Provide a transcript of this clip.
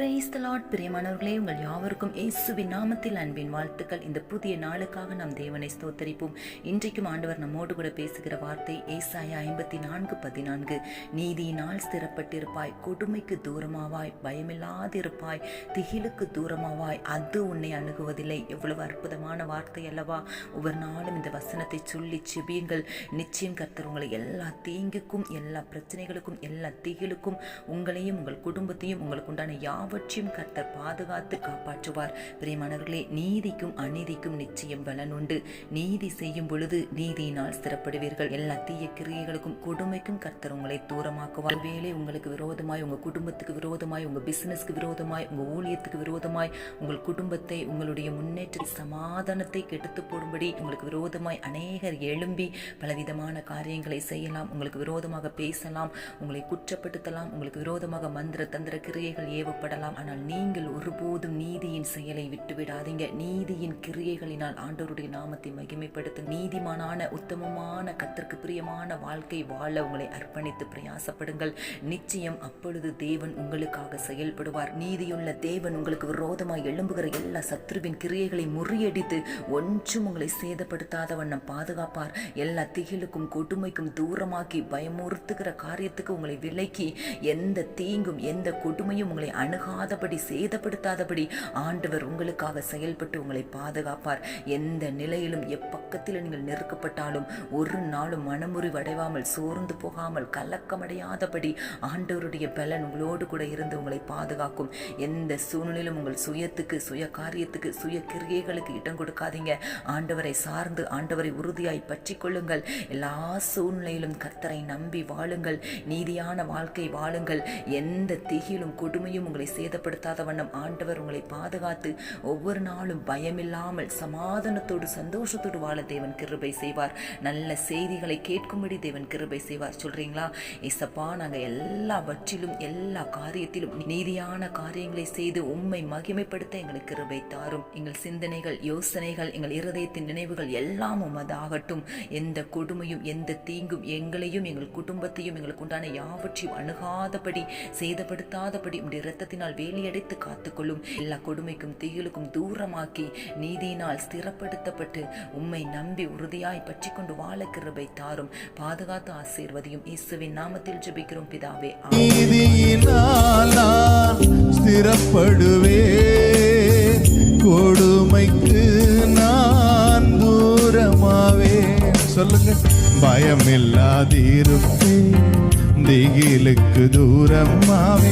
Praise the Lord பிரியமானவர்களே. உங்கள் யாவருக்கும் இயேசுவின் நாமத்தில் அன்பின் வாழ்த்துக்கள். இந்த புதிய நாளுக்காக நாம் தேவனை ஸ்தோத்தரிப்போம். இன்றைக்கும் ஆண்டவர் நம்மோடு கூட பேசுகிற வார்த்தை ஏசாய ஐம்பத்தி நான்கு பதினான்கு. நீதியினால் ஸ்திரப்பட்டிருப்பாய் கொடுமைக்கு தூரமாவாய் பயமில்லாதிருப்பாய் திகிலுக்கு தூரமாவாய் அது உன்னை அணுகுவதில்லை. எவ்வளவு அற்புதமான வார்த்தை அல்லவா? ஒவ்வொரு நாளும் இந்த வசனத்தை சொல்லி செபியுங்கள். நிச்சயம் கர்த்தர் உங்களை எல்லா தீங்குக்கும் எல்லா பிரச்சனைகளுக்கும் எல்லா திகிலுக்கும் உங்களையும் உங்கள் குடும்பத்தையும் உங்களுக்கு உண்டான யாவற்றையும் கர்த்தர் பாதுகாத்து காப்பாற்றுவார். பிரியமானவர்களே நீதிக்கும் அநீதிக்கும் நிச்சயம் பலன் உண்டு நீதி செய்யும் பொழுது நீதியினால் சிறப்படுவீர்கள் எல்லா தீய கிரியைகளுக்கும் கொடுமைக்கும் கர்த்தர் உங்களை தூரமாக்குவார். வேலை உங்களுக்கு விரோதமாய் உங்க குடும்பத்துக்கு விரோதமாய் உங்க பிசினஸ்க்கு விரோதமாய் உங்க ஊழியத்துக்கு விரோதமாய் உங்கள் குடும்பத்தை உங்களுடைய முன்னேற்ற சமாதானத்தை கெடுத்து போடும்படி உங்களுக்கு விரோதமாய் அநேகர் எழும்பி பலவிதமான காரியங்களை செய்யலாம். உங்களுக்கு விரோதமாக பேசலாம். உங்களை குற்றப்படுத்தலாம். உங்களுக்கு விரோதமாக மந்திர தந்திர கிரியைகள் ஏவப்பட ஏவப்படலாம் ஆனால் நீங்கள் ஒருபோதும் நீதியின் செயலை விட்டுவிடாதீங்க. நீதியின் கிரியைகளினால் ஆண்டவருடைய நாமத்தை மகிமைப்படுத்த. நீதிமானான உத்தமமான கத்திற்கு பிரியமான வாழ்க்கை வாழ உங்களை அர்ப்பணித்து பிரயாசப்படுங்கள். நிச்சயம் அப்பொழுது தேவன் உங்களுக்காக செயல்படுவார். நீதியுள்ள தேவன் உங்களுக்கு விரோதமாக எழும்புகிற எல்லா சத்ருவின் கிரியைகளை முறியடித்து ஒன்றும் உங்களை சேதப்படுத்தாத வண்ணம் பாதுகாப்பார். எல்லா திகிலுக்கும் கொடுமைக்கும் தூரமாக்கி பயமுறுத்துகிற காரியத்துக்கு உங்களை விலக்கி எந்த தீங்கும் எந்த கொடுமையும் உங்களை ஆகாதபடி சேதப்படுத்தாதபடி ஆண்டவர் உங்களுக்காக செயல்பட்டு உங்களை பாதுகாப்பார். எந்த நிலையிலும் எப்பக்கத்தில் நீங்கள் நெருக்கப்பட்டாலும் ஒரு நாளும் மனமுறிவடையாமல் சோர்ந்து போகாமல் கலக்கமடையாதபடி ஆண்டவருடைய பலன் உங்களோடு கூட இருந்து உங்களை பாதுகாக்கும். எந்த சூழ்நிலையிலும் உங்கள் சுயத்துக்கு சுய காரியத்துக்கு சுய கிரியைகளுக்கு இடம் கொடுக்காதீங்க. ஆண்டவரை சார்ந்து ஆண்டவரை உறுதியாய் பற்றி கொள்ளுங்கள் எல்லா சூழ்நிலையிலும் கர்த்தரை நம்பி வாழுங்கள். நீதியான வாழ்க்கை வாழுங்கள். எந்த திகிலும் கொடுமையும் உங்களை சேதப்படுத்தாத வண்ணம் ஆண்டவர் உங்களை பாதுகாத்து ஒவ்வொரு நாளும் பயமில்லாமல் சமாதானத்தோடு சந்தோஷத்தோடு வாழ தேவன் கிருபை செய்வார். நல்ல செய்திகளை கேட்கும்படி தேவன் கிருபை செய்வார். சொல்றீங்களா? ஏசப்பா நாங்கள் எல்லாவற்றிலும் எல்லா காரியத்திலும் நீதியான காரியங்களை செய்து உண்மை மகிமைப்படுத்த எங்களுக்கு கிருபை தாரும். எங்கள் சிந்தனைகள் யோசனைகள் எங்கள் இருதயத்தின் நினைவுகள் எல்லாம் உமதாகட்டும். எந்த கொடுமையும் எந்த தீங்கும் எங்களையும் எங்கள் குடும்பத்தையும் எங்களுக்கு உண்டான யாவற்றையும் அணுகாதபடி சேதப்படுத்தாதபடி உடைய இரத்தத்தினால் வேலியடைத்து காத்துக்கொள்ளும் எல்லா கொடுமைக்கும் தீகளுக்கும் தூரமாக்கி நீதியினால் ஸ்திரப்படுத்தப்பட்டு உம்மை நம்பி உறுதியாய் பற்றி கொண்டு வாழ கிருபை தாரும். பாதுகாத்து ஆசீர்வதியும் இயேசுவின் நாமத்தில் ஜெபிக்கிறோம் பிதாவே. ஸ்திரப்படுவே. கொடுமைக்கு நான் தூரமாவே. சொல்லுங்க. பயமில்லாதிருப்பே திகிலுக்கு தூரமாவே.